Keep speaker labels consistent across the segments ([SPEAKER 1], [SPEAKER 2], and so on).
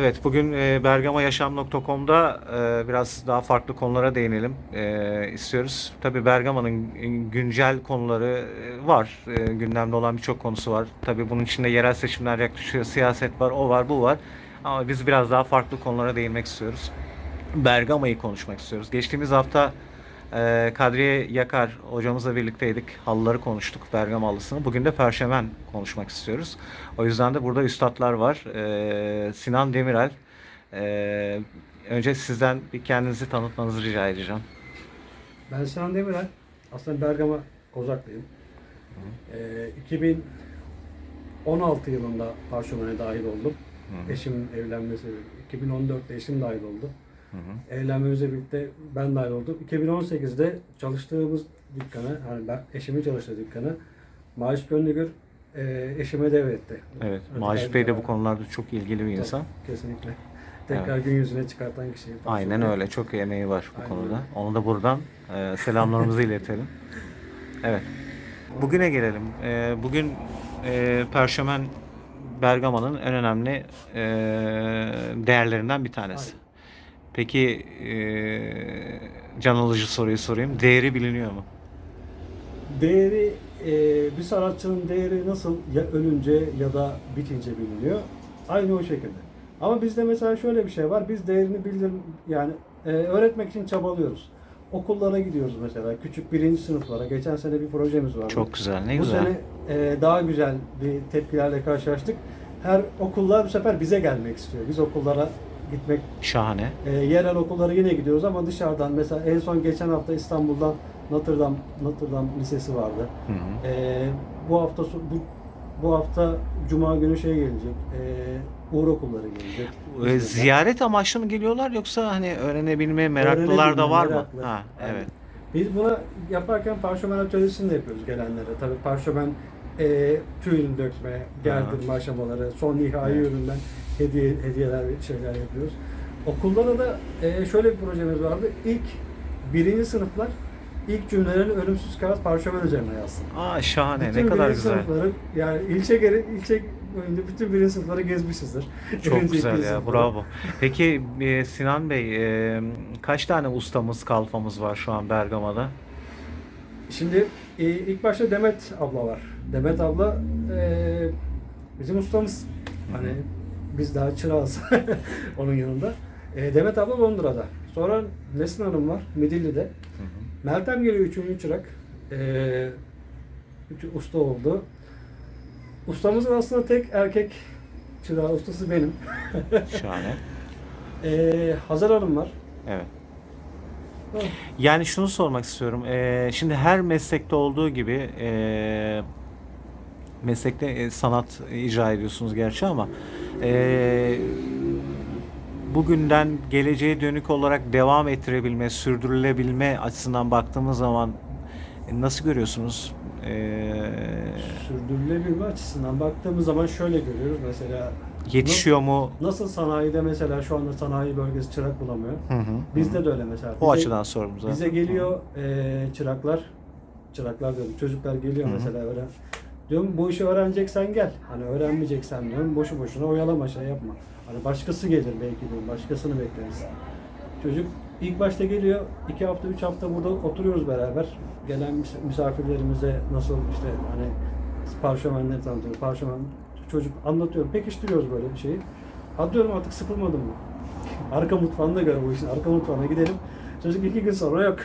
[SPEAKER 1] Evet, bugün e, bergamayaşam.com'da e, biraz daha farklı konulara değinelim e, istiyoruz. Tabii Bergama'nın güncel konuları var. Gündemde olan birçok konusu var. Tabii bunun içinde yerel seçimler yaklaşıyor, siyaset var, o var, bu var. Ama biz biraz daha farklı konulara değinmek istiyoruz. Bergama'yı konuşmak istiyoruz. Geçtiğimiz hafta e, Kadriye Yakar hocamızla birlikteydik. Halıları konuştuk, Bergama halısını. Bugün de Perşemen konuşmak istiyoruz. O yüzden de burada üstadlar var. E, Sinan Demirel. E, önce sizden bir kendinizi tanıtmanızı rica edeceğim.
[SPEAKER 2] Ben Sinan Demirel. Aslında Bergama Kozaklıyım. Ee, 2016 yılında Parşömen'e dahil oldum. Eşimin evlenmesi, 2014'te eşim dahil oldu. Evlenmemizle birlikte ben dahil oldum. 2018'de çalıştığımız dükkana, hani ben eşimin çalıştığı dükkana Maaş Gönlügür e, eşime devretti.
[SPEAKER 1] Evet, Macit Bey de bu konularda çok ilgili bir insan.
[SPEAKER 2] Kesinlikle. Tekrar gün yüzüne çıkartan kişi.
[SPEAKER 1] Aynen öyle, çok emeği var bu
[SPEAKER 2] Aynen
[SPEAKER 1] konuda. Onu da buradan e, selamlarımızı iletelim. Evet. Bugüne gelelim. E, bugün e, Perşemen Bergama'nın en önemli e, değerlerinden bir tanesi.
[SPEAKER 2] Aynen.
[SPEAKER 1] Peki e, can alıcı soruyu sorayım. Değeri biliniyor mu?
[SPEAKER 2] Değeri e, bir sanatçının değeri nasıl ya ölünce ya da bitince biliniyor. Aynı o şekilde. Ama bizde mesela şöyle bir şey var. Biz değerini bildir yani e, öğretmek için çabalıyoruz. Okullara gidiyoruz mesela. Küçük birinci sınıflara. Geçen sene bir projemiz vardı.
[SPEAKER 1] Çok güzel, ne
[SPEAKER 2] bu
[SPEAKER 1] güzel.
[SPEAKER 2] sene e, daha güzel bir tepkilerle karşılaştık. Her okullar bu sefer bize gelmek istiyor. Biz okullara gitmek
[SPEAKER 1] Şahane.
[SPEAKER 2] e, yerel okullara yine gidiyoruz ama dışarıdan mesela en son geçen hafta İstanbul'dan Notre Dame Notre Dame Lisesi vardı.
[SPEAKER 1] Hı hı.
[SPEAKER 2] E, bu hafta bu bu hafta Cuma günü şey gelecek. E, Uğur okulları gelecek.
[SPEAKER 1] E, ziyaret amaçlı mı geliyorlar yoksa hani öğrenebilme meraklılar da var mı?
[SPEAKER 2] meraklı.
[SPEAKER 1] Ha,
[SPEAKER 2] Aynen.
[SPEAKER 1] evet.
[SPEAKER 2] Biz buna yaparken parşömen atölyesini de yapıyoruz gelenlere. Tabii parşömen e, tüy ürün dökme, gerdirme aşamaları, son nihai
[SPEAKER 1] Evet.
[SPEAKER 2] üründen hediye hediyeler şeyler yapıyoruz. Okullara da e, şöyle bir projemiz vardı. İlk birinci sınıflar ilk cümlelerini ölümsüz kağıt parşömen üzerine yazsın.
[SPEAKER 1] Aa şahane,
[SPEAKER 2] Bütün
[SPEAKER 1] ne kadar güzel.
[SPEAKER 2] Sınıfları, yani ilçe geri, ilçe boyunca bütün birinci sınıfları gezmişizdir.
[SPEAKER 1] Çok
[SPEAKER 2] Birinci,
[SPEAKER 1] güzel ya,
[SPEAKER 2] sınıfları.
[SPEAKER 1] bravo. Peki e, Sinan Bey, e, kaç tane ustamız, kalfamız var şu an Bergama'da?
[SPEAKER 2] Şimdi e, ilk başta Demet abla var. Demet abla e, bizim ustamız. Hani biz daha çırağız onun yanında. E, Demet abla Londra'da. Sonra Nesin Hanım var Midilli'de. Meltem geliyor üçüncü çırak. E, usta oldu. Ustamızın aslında tek erkek çırağı ustası benim.
[SPEAKER 1] Şahane.
[SPEAKER 2] E, Hazar Hanım var.
[SPEAKER 1] Evet. Yani şunu sormak istiyorum. E, şimdi her meslekte olduğu gibi e, meslekte e, sanat icra ediyorsunuz gerçi ama e, bugünden geleceğe dönük olarak devam ettirebilme, sürdürülebilme açısından baktığımız zaman e, nasıl görüyorsunuz? E,
[SPEAKER 2] Sürdürülebilme açısından baktığımız zaman şöyle görüyoruz mesela
[SPEAKER 1] yetişiyor mu?
[SPEAKER 2] Nasıl sanayide mesela şu anda sanayi bölgesi çırak bulamıyor.
[SPEAKER 1] Hı hı, hı.
[SPEAKER 2] Bizde de öyle mesela.
[SPEAKER 1] O
[SPEAKER 2] Bize-
[SPEAKER 1] açıdan sordum zaten.
[SPEAKER 2] Bize geliyor eee, çıraklar, çıraklar diyorum, çocuklar geliyor
[SPEAKER 1] Hı hı.
[SPEAKER 2] mesela öğren. Diyorum bu işi öğreneceksen gel. Hani öğrenmeyeceksen diyorum boşu boşuna oyalama şey yapma. Hani başkası gelir belki diyorum, başkasını bekleriz. Çocuk ilk başta geliyor, iki hafta, üç hafta burada oturuyoruz beraber. Gelen mis- misafirlerimize nasıl işte hani parşömenleri tanıtıyoruz, parşömen çocuk anlatıyorum, pekiştiriyoruz böyle bir şeyi. Ha diyorum artık sıkılmadın mı? Arka mutfağında göre bu işin, arka mutfağına gidelim. Çocuk iki gün sonra yok.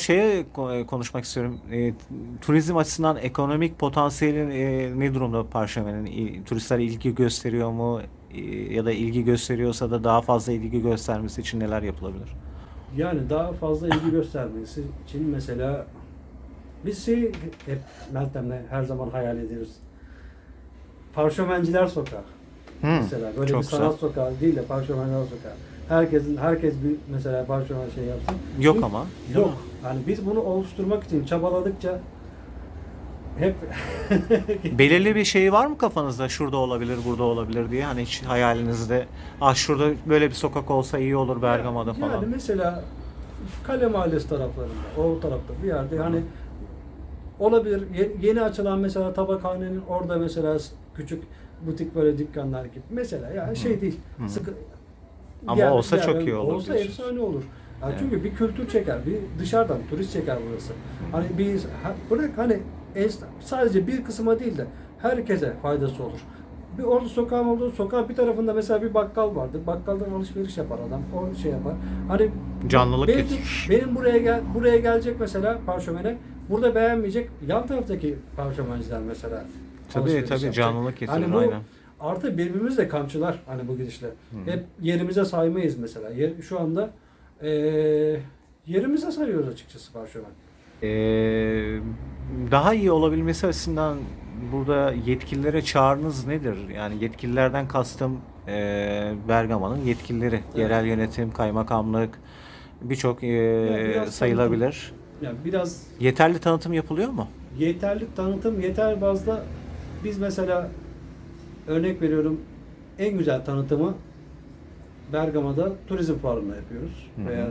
[SPEAKER 1] Şeye ko- konuşmak istiyorum. E, turizm açısından ekonomik potansiyelin e, ne durumda Parşömen'in? Turistler ilgi gösteriyor mu? E, ya da ilgi gösteriyorsa da daha fazla ilgi göstermesi için neler yapılabilir?
[SPEAKER 2] Yani daha fazla ilgi göstermesi için mesela biz şey hep Meltem'le her zaman hayal ediyoruz. Parşömenciler sokağı.
[SPEAKER 1] Hı,
[SPEAKER 2] mesela böyle bir sanat
[SPEAKER 1] güzel.
[SPEAKER 2] sokağı değil de parşömenler sokağı. Herkesin herkes bir mesela parşömen şey yapsın.
[SPEAKER 1] Yok ama.
[SPEAKER 2] Yok. Yani biz bunu oluşturmak için çabaladıkça hep
[SPEAKER 1] Belirli bir şey var mı kafanızda? Şurada olabilir, burada olabilir diye. Hani hiç hayalinizde ah şurada böyle bir sokak olsa iyi olur Bergama'da falan.
[SPEAKER 2] Yani mesela Kale Mahallesi taraflarında, o tarafta bir yerde hani olabilir. Ye- Yeni açılan mesela tabakhanenin orada mesela küçük butik böyle dükkanlar gibi. Mesela yani şey değil. Sıkı,
[SPEAKER 1] Ama
[SPEAKER 2] diğer-
[SPEAKER 1] olsa
[SPEAKER 2] diğer-
[SPEAKER 1] çok iyi olur
[SPEAKER 2] Olsa
[SPEAKER 1] diyorsunuz.
[SPEAKER 2] efsane olur. Yani
[SPEAKER 1] Evet.
[SPEAKER 2] Çünkü bir kültür çeker, bir dışarıdan turist çeker burası. Hani bir ha- bırak hani sadece bir kısma değil de herkese faydası olur. Bir orada sokağın olduğu sokağın bir tarafında mesela bir bakkal vardır. Bakkaldan alışveriş yapar adam. O şey yapar. Hani
[SPEAKER 1] Canlılık
[SPEAKER 2] belki
[SPEAKER 1] getirir.
[SPEAKER 2] benim buraya gel buraya gelecek mesela parşömene. Burada beğenmeyecek. Yan taraftaki parşömenciler mesela.
[SPEAKER 1] Tabii, tabii,
[SPEAKER 2] yapacak.
[SPEAKER 1] canlılık getirir,
[SPEAKER 2] Hani bu
[SPEAKER 1] aynen.
[SPEAKER 2] Artı birbirimiz de kamçılar hani bu gidişle. Hep yerimize saymayız mesela. Yer, şu anda eee yerimize sayıyoruz açıkçası parşömen.
[SPEAKER 1] Ee, daha iyi olabilmesi açısından burada yetkililere çağrınız nedir? Yani yetkililerden kastım e, Bergama'nın yetkilileri, yerel yönetim, kaymakamlık birçok e,
[SPEAKER 2] biraz
[SPEAKER 1] sayılabilir.
[SPEAKER 2] Yani biraz
[SPEAKER 1] Yeterli tanıtım yapılıyor mu?
[SPEAKER 2] yeterli tanıtım yeter bazda biz mesela örnek veriyorum en güzel tanıtımı Bergama'da turizm fuarında yapıyoruz
[SPEAKER 1] Hı hı.
[SPEAKER 2] veya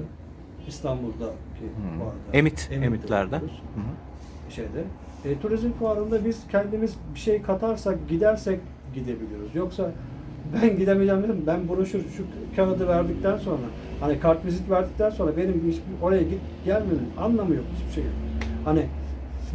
[SPEAKER 2] İstanbul'daki
[SPEAKER 1] Hı.
[SPEAKER 2] fuarda.
[SPEAKER 1] Emit,
[SPEAKER 2] Emit'te
[SPEAKER 1] Emitler'de.
[SPEAKER 2] yapıyoruz.
[SPEAKER 1] Hı
[SPEAKER 2] şeyde. E, turizm fuarında biz kendimiz bir şey katarsak gidersek gidebiliyoruz. Yoksa ben gidemeyeceğim dedim. Ben broşür şu kağıdı verdikten sonra hani kart vizit verdikten sonra benim hiçbir oraya git gelmenin anlamı yok hiçbir şey yok. Hani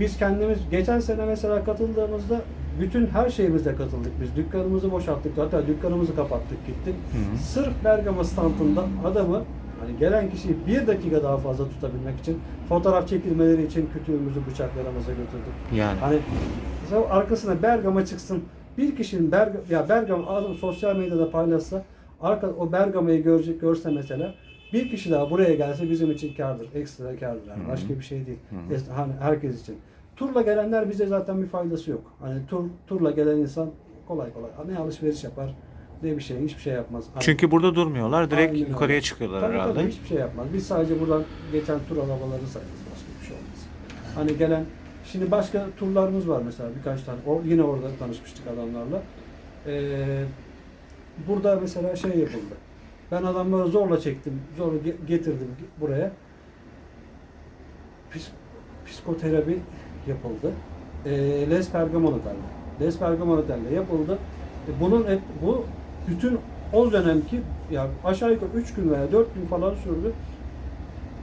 [SPEAKER 2] biz kendimiz geçen sene mesela katıldığımızda bütün her şeyimizle katıldık biz. Dükkanımızı boşalttık. Hatta dükkanımızı kapattık gittik.
[SPEAKER 1] Hı hı.
[SPEAKER 2] Sırf Bergama standında adamı hani gelen kişiyi bir dakika daha fazla tutabilmek için fotoğraf çekilmeleri için kütüğümüzü bıçaklarımıza götürdük.
[SPEAKER 1] Yani.
[SPEAKER 2] Hani mesela arkasına Bergama çıksın. Bir kişinin Berga, ya Bergama adam sosyal medyada paylaşsa arka o Bergama'yı görecek görse mesela bir kişi daha buraya gelse bizim için kardır. Ekstra kardır. Yani. Başka bir şey değil.
[SPEAKER 1] Hı hı.
[SPEAKER 2] Hani herkes için. Turla gelenler bize zaten bir faydası yok. Hani tur turla gelen insan kolay kolay ne alışveriş yapar ne bir şey hiçbir şey yapmaz. Hani-
[SPEAKER 1] Çünkü burada durmuyorlar. Direkt
[SPEAKER 2] Aynen öyle.
[SPEAKER 1] yukarıya çıkıyorlar
[SPEAKER 2] Tabii
[SPEAKER 1] herhalde.
[SPEAKER 2] tabii hiçbir şey yapmaz. Biz sadece buradan geçen tur arabalarını sayarız. Başka bir şey olmaz. Hani gelen şimdi başka turlarımız var mesela birkaç tane. O, yine orada tanışmıştık adamlarla. Ee, burada mesela şey yapıldı. Ben adamları zorla çektim. Zorla ge- getirdim buraya. Pis, psikoterapi yapıldı. Ee, Les Pergamon Otel'de. Les Pergamon Otel'de yapıldı. E, bunun et, bu bütün o dönemki ya aşağı yukarı 3 gün veya 4 gün falan sürdü.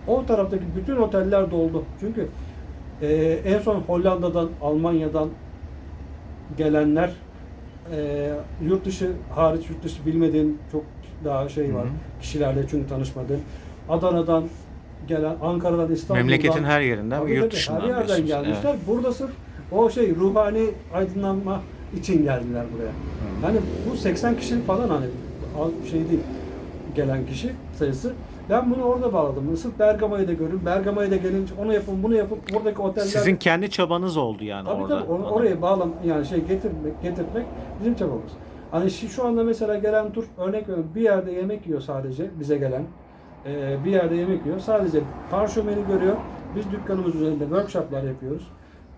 [SPEAKER 2] O taraftaki bütün oteller doldu. Çünkü e, en son Hollanda'dan, Almanya'dan gelenler e, yurt dışı hariç yurt dışı bilmediğim çok daha şey var.
[SPEAKER 1] Hı hı.
[SPEAKER 2] Kişilerle çünkü tanışmadım. Adana'dan gelen, Ankara'dan, İstanbul'dan
[SPEAKER 1] Memleketin her yerinden,
[SPEAKER 2] Tabii
[SPEAKER 1] yurt
[SPEAKER 2] tabii,
[SPEAKER 1] dışından
[SPEAKER 2] her yerden
[SPEAKER 1] diyorsunuz.
[SPEAKER 2] gelmişler. Burada sırf o şey ruhani aydınlanma için geldiler buraya. Yani bu 80 kişi falan hani şey değil gelen kişi sayısı. Ben bunu orada bağladım. Sırf Bergama'yı da görün. Bergama'yı da gelin onu yapın bunu yapın. Buradaki oteller
[SPEAKER 1] Sizin kendi çabanız oldu yani
[SPEAKER 2] Tabii
[SPEAKER 1] orada.
[SPEAKER 2] tabii. Or- oraya bağlam yani şey getirmek, getirmek bizim çabamız. Hani şu anda mesela gelen tur örnek veriyorum bir yerde yemek yiyor sadece bize gelen. Ee, bir yerde yemek yiyor. Sadece parşömeni görüyor. Biz dükkanımız üzerinde workshoplar yapıyoruz.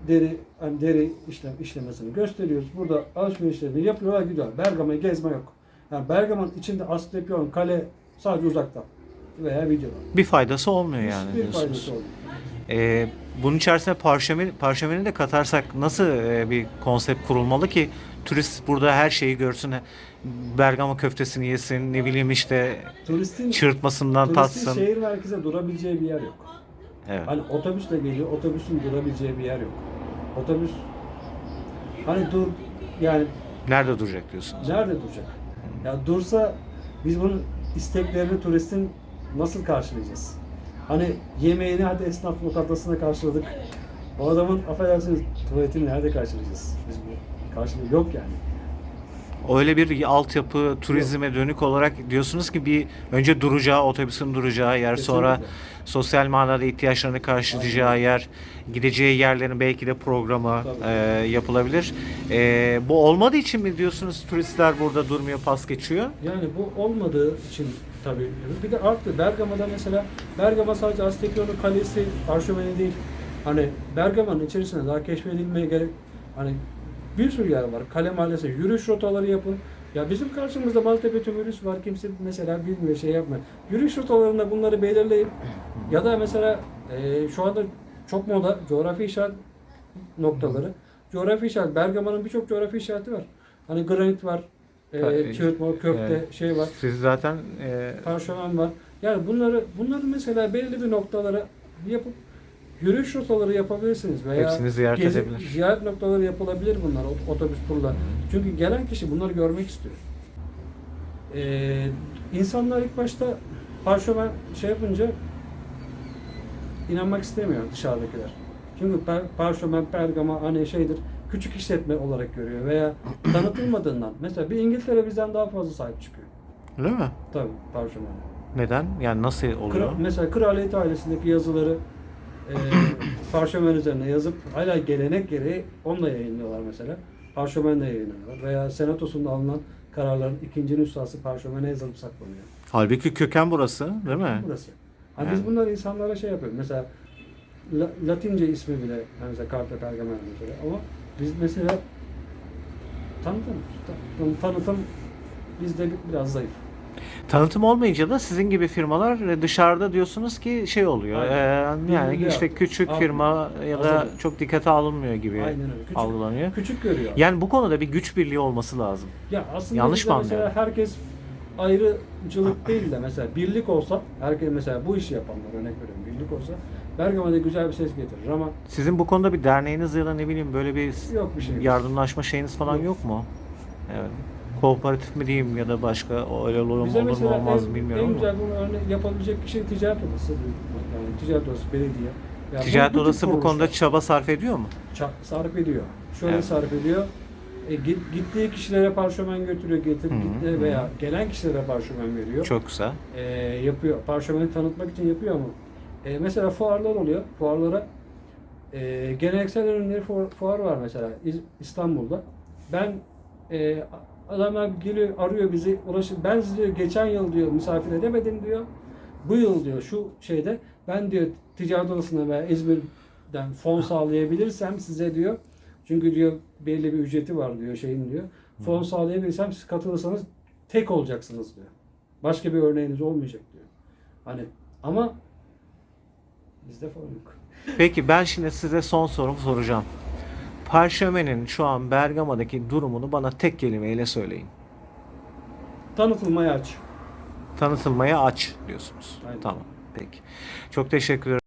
[SPEAKER 2] Deri hani deri işlem işlemesini gösteriyoruz. Burada alışverişlerini yapıyorlar gidiyorlar. Bergama'yı gezme yok. Yani Bergama'nın içinde Asclepion kale sadece uzaktan veya videodan.
[SPEAKER 1] Bir faydası olmuyor yani
[SPEAKER 2] Hiçbir faydası olmuyor.
[SPEAKER 1] Ee, bunun içerisine parşömen, parşömeni de katarsak nasıl e, bir konsept kurulmalı ki turist burada her şeyi görsün. Bergama köftesini yesin, ne bileyim işte
[SPEAKER 2] Turistin
[SPEAKER 1] çırpmasından
[SPEAKER 2] Turistin
[SPEAKER 1] tatsın.
[SPEAKER 2] şehir merkezine durabileceği bir yer yok.
[SPEAKER 1] Evet.
[SPEAKER 2] Hani otobüsle geliyor, otobüsün durabileceği bir yer yok. Otobüs hani dur yani
[SPEAKER 1] Nerede duracak diyorsunuz?
[SPEAKER 2] nerede duracak? Ya dursa biz bunun isteklerini turistin nasıl karşılayacağız? Hani yemeğini hadi esnaf lokantasına karşıladık. O adamın affedersiniz tuvaletini nerede karşılayacağız? Biz bu karşılığı yok yani.
[SPEAKER 1] Öyle bir altyapı turizme dönük olarak diyorsunuz ki bir önce duracağı, otobüsün duracağı yer, sonra
[SPEAKER 2] Kesinlikle.
[SPEAKER 1] sosyal manada ihtiyaçlarını karşılayacağı yer, gideceği yerlerin belki de programı
[SPEAKER 2] Tabii.
[SPEAKER 1] e, yapılabilir. E, bu olmadığı için mi diyorsunuz turistler burada durmuyor, pas geçiyor?
[SPEAKER 2] Yani bu olmadığı için tabii. Bir de arttı. Bergama'da mesela Bergama sadece Astekion'un kalesi, parşömeni değil. Hani Bergama'nın içerisinde daha keşfedilmeye gerek hani bir sürü yer var. Kale mahallesi, yürüyüş rotaları yapın. Ya bizim karşımızda Maltepe Tümürüs var. Kimse mesela bilmiyor şey yapmıyor. Yürüyüş rotalarında bunları belirleyin. Ya da mesela e, şu anda çok moda coğrafi işaret noktaları. Coğrafi işaret, Bergama'nın birçok coğrafi işareti var. Hani granit var, e,
[SPEAKER 1] Tabii.
[SPEAKER 2] çırpma, köfte,
[SPEAKER 1] Evet.
[SPEAKER 2] şey var.
[SPEAKER 1] Siz zaten e,
[SPEAKER 2] Parşömen var. Yani bunları bunları mesela belli bir noktalara yapıp yürüyüş rotaları yapabilirsiniz veya
[SPEAKER 1] Hepsini ziyaret
[SPEAKER 2] gezi-
[SPEAKER 1] edebilir.
[SPEAKER 2] Ziyaret noktaları yapılabilir bunlar ot- otobüs turla. Çünkü gelen kişi bunları görmek istiyor. Ee, insanlar ilk başta parşömen şey yapınca inanmak istemiyor dışarıdakiler. Çünkü per, parşömen, pergama hani şeydir küçük işletme olarak görüyor veya tanıtılmadığından. Mesela bir İngiltere bizden daha fazla sahip çıkıyor.
[SPEAKER 1] öyle mi?
[SPEAKER 2] Tabii parşömen.
[SPEAKER 1] Neden? Yani nasıl oluyor?
[SPEAKER 2] Mesela kraliyet ailesindeki yazıları e, parşömen üzerine yazıp hala gelenek gereği onunla yayınlıyorlar mesela. Parşömenle yayınlıyorlar. Veya senatosunda alınan kararların ikinci nüshası parşömene yazılıp saklanıyor.
[SPEAKER 1] Halbuki köken burası, değil mi?
[SPEAKER 2] Burası. Hani
[SPEAKER 1] Yani.
[SPEAKER 2] biz bunları insanlara şey yapıyoruz. Mesela La- Latince ismi bile yani mesela Carta Pergamena mesela ama biz mesela tanıtım, tanıtım, bizde bir- biraz zayıf.
[SPEAKER 1] Tanıtım olmayınca da sizin gibi firmalar e, dışarıda diyorsunuz ki şey oluyor. E, yani
[SPEAKER 2] Birbirine
[SPEAKER 1] işte küçük
[SPEAKER 2] Al-
[SPEAKER 1] firma ya da
[SPEAKER 2] hazırlık.
[SPEAKER 1] çok dikkate alınmıyor gibi
[SPEAKER 2] Aynen öyle. Küçük,
[SPEAKER 1] algılanıyor.
[SPEAKER 2] küçük görüyor.
[SPEAKER 1] Yani bu konuda bir güç birliği olması lazım.
[SPEAKER 2] Ya aslında
[SPEAKER 1] Yanlış
[SPEAKER 2] bizde
[SPEAKER 1] mı
[SPEAKER 2] mesela
[SPEAKER 1] anlıyorum?
[SPEAKER 2] herkes ayrıcılık değil de mesela birlik olsa herkes mesela bu işi yapanlar örnek veriyorum birlik olsa Bergama'da güzel bir ses getirir ama
[SPEAKER 1] Sizin bu konuda bir derneğiniz ya da ne bileyim böyle bir
[SPEAKER 2] yok bir şey.
[SPEAKER 1] yardımlaşma şeyiniz falan
[SPEAKER 2] Yok.
[SPEAKER 1] yok mu? Evet. Kooperatif mi diyeyim ya da başka öyle olur mu
[SPEAKER 2] Bize
[SPEAKER 1] olur mu
[SPEAKER 2] mesela
[SPEAKER 1] olmaz
[SPEAKER 2] en,
[SPEAKER 1] mı bilmiyorum
[SPEAKER 2] en
[SPEAKER 1] ama.
[SPEAKER 2] güzel bunu örnek yapabilecek kişi ticaret odası. Yani ticaret odası, belediye. Yani
[SPEAKER 1] Ticaret
[SPEAKER 2] tip
[SPEAKER 1] odası bu konuda
[SPEAKER 2] kuruluşlar
[SPEAKER 1] çaba sarf ediyor mu?
[SPEAKER 2] ça- sarf ediyor. Şöyle
[SPEAKER 1] Evet.
[SPEAKER 2] sarf ediyor. E, git- gittiği kişilere parşömen götürüyor, getir
[SPEAKER 1] Hı hı,
[SPEAKER 2] gitti
[SPEAKER 1] hı.
[SPEAKER 2] veya gelen kişilere parşömen veriyor.
[SPEAKER 1] Çok güzel.
[SPEAKER 2] e, yapıyor. Parşömeni tanıtmak için yapıyor ama e, mesela fuarlar oluyor. Fuarlara e, geleneksel ürünleri fuar, fuar var mesela İz- İstanbul'da. Ben e, adamlar geliyor arıyor bizi ulaşır. Ben sizi diyor, geçen yıl diyor misafir edemedim diyor. Bu yıl diyor şu şeyde ben diyor ticaret odasına veya İzmir'den fon sağlayabilirsem size diyor. Çünkü diyor belli bir ücreti var diyor şeyin diyor. Fon sağlayabilirsem siz katılırsanız tek olacaksınız diyor. Başka bir örneğiniz olmayacak diyor. Hani ama bizde fon yok.
[SPEAKER 1] Peki ben şimdi size son sorumu soracağım. Parşömenin şu an Bergama'daki durumunu bana tek kelimeyle söyleyin.
[SPEAKER 2] Tanıtılmaya aç.
[SPEAKER 1] Tanıtılmaya aç diyorsunuz.
[SPEAKER 2] Aynen.
[SPEAKER 1] Tamam. Peki. Çok teşekkür ederim.